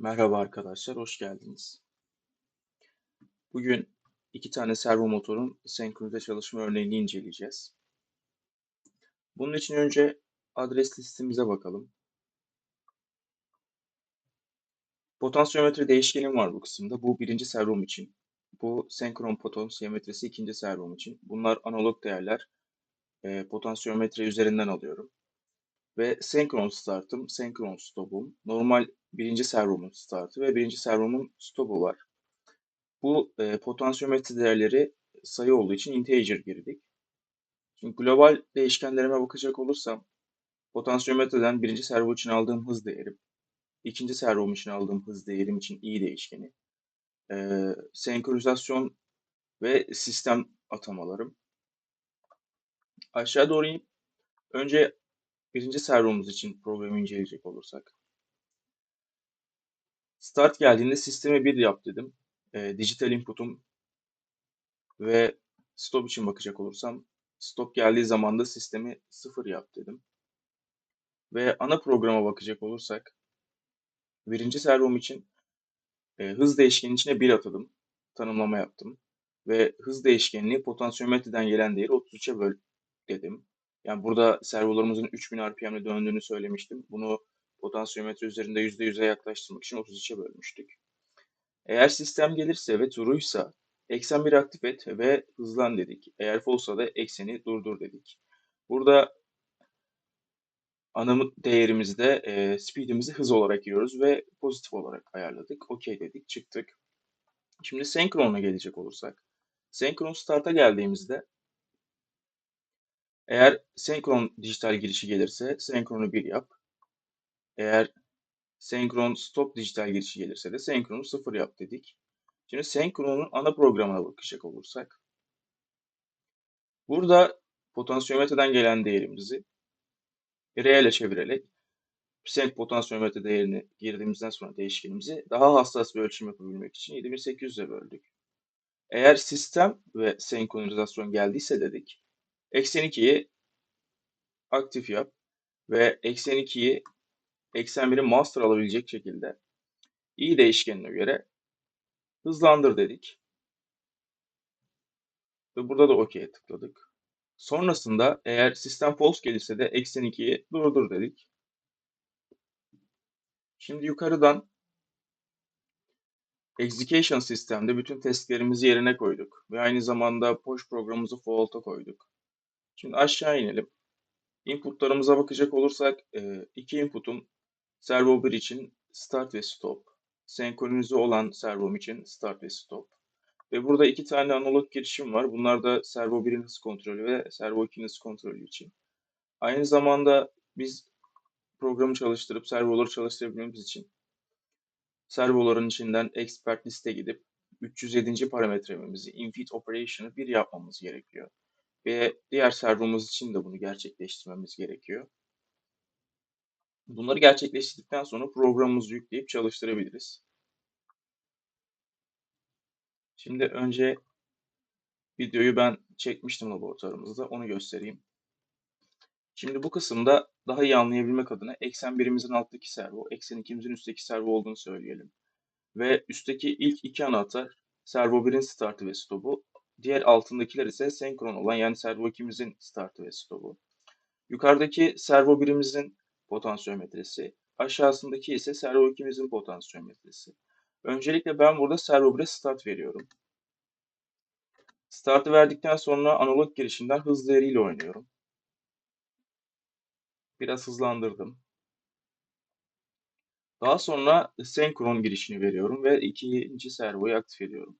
Merhaba arkadaşlar, hoş geldiniz. Bugün iki tane servo motorun senkronize çalışma örneğini inceleyeceğiz. Bunun için önce adres listemize bakalım. Potansiyometre değişkenim var bu kısımda. Bu birinci servom için. Bu senkron potansiyometresi ikinci servom için. Bunlar analog değerler. E, potansiyometre üzerinden alıyorum. Ve senkron startım, senkron stopum, normal birinci servomun startı ve birinci servomun stopu var. Bu e, potansiyometre değerleri sayı olduğu için integer girdik. Şimdi global değişkenlerime bakacak olursam potansiyometreden birinci servo için aldığım hız değerim, ikinci servom için aldığım hız değerim için i değişkeni, e, senkronizasyon ve sistem atamalarım. Aşağı doğru inip önce birinci servomuz için problemi inceleyecek olursak. Start geldiğinde sisteme 1 yap dedim. E, dijital input'um ve stop için bakacak olursam stop geldiği zaman da sistemi 0 yap dedim. Ve ana programa bakacak olursak birinci servom için e, hız değişkenin içine 1 atadım. Tanımlama yaptım. Ve hız değişkenini potansiyometreden gelen değeri 33'e böl dedim. Yani burada servolarımızın 3000 RPM'le döndüğünü söylemiştim. Bunu potansiyometre üzerinde %100'e yaklaştırmak için 33'e bölmüştük. Eğer sistem gelirse ve true'ysa eksen 1 aktif et ve hızlan dedik. Eğer false'sa da ekseni durdur dedik. Burada ana değerimizde e, speed'imizi hız olarak yiyoruz ve pozitif olarak ayarladık. OK dedik, çıktık. Şimdi senkron'a gelecek olursak. Senkron start'a geldiğimizde eğer senkron dijital girişi gelirse senkronu 1 yap. Eğer senkron stop dijital girişi gelirse de senkronu 0 yap dedik. Şimdi senkronun ana programına bakacak olursak. Burada potansiyometreden gelen değerimizi reale çevirerek senk potansiyometre değerini girdiğimizden sonra değişkenimizi daha hassas bir ölçüm yapabilmek için 7800'e böldük. Eğer sistem ve senkronizasyon geldiyse dedik, eksen 2'yi aktif yap ve eksen 2'yi eksen 1'i master alabilecek şekilde i değişkenine göre hızlandır dedik. Ve burada da OK'ye tıkladık. Sonrasında eğer sistem false gelirse de eksen 2'yi durdur dedik. Şimdi yukarıdan execution sistemde bütün testlerimizi yerine koyduk. Ve aynı zamanda push programımızı fault'a koyduk. Şimdi aşağı inelim. Inputlarımıza bakacak olursak iki input'um servo 1 için start ve stop. Senkronize olan servom için start ve stop. Ve burada iki tane analog girişim var. Bunlar da servo 1'in hız kontrolü ve servo 2'nin hız kontrolü için. Aynı zamanda biz programı çalıştırıp servoları çalıştırabilmemiz için servoların içinden expert liste gidip 307. parametremizi infeed operation'ı bir yapmamız gerekiyor. Ve diğer servomuz için de bunu gerçekleştirmemiz gerekiyor. Bunları gerçekleştirdikten sonra programımızı yükleyip çalıştırabiliriz. Şimdi önce videoyu ben çekmiştim laboratuvarımızda. Onu göstereyim. Şimdi bu kısımda daha iyi anlayabilmek adına eksen birimizin alttaki servo, eksen ikimizin üstteki servo olduğunu söyleyelim. Ve üstteki ilk iki anahtar servo 1'in startı ve stopu. Diğer altındakiler ise senkron olan yani servo 2'mizin startı ve stopu. Yukarıdaki servo 1'imizin potansiyometresi. Aşağısındaki ise servo 2'mizin potansiyometresi. Öncelikle ben burada servo 1'e start veriyorum. Startı verdikten sonra analog girişinden hız değeriyle oynuyorum. Biraz hızlandırdım. Daha sonra senkron girişini veriyorum ve ikinci servoyu aktif ediyorum.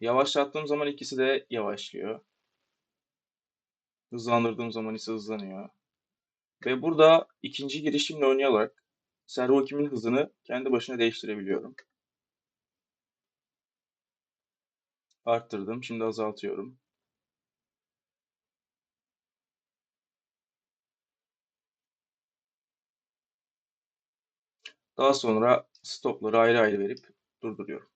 Yavaşlattığım zaman ikisi de yavaşlıyor. Hızlandırdığım zaman ise hızlanıyor. Ve burada ikinci girişimle oynayarak servo kimin hızını kendi başına değiştirebiliyorum. Arttırdım. Şimdi azaltıyorum. Daha sonra stopları ayrı ayrı verip durduruyorum.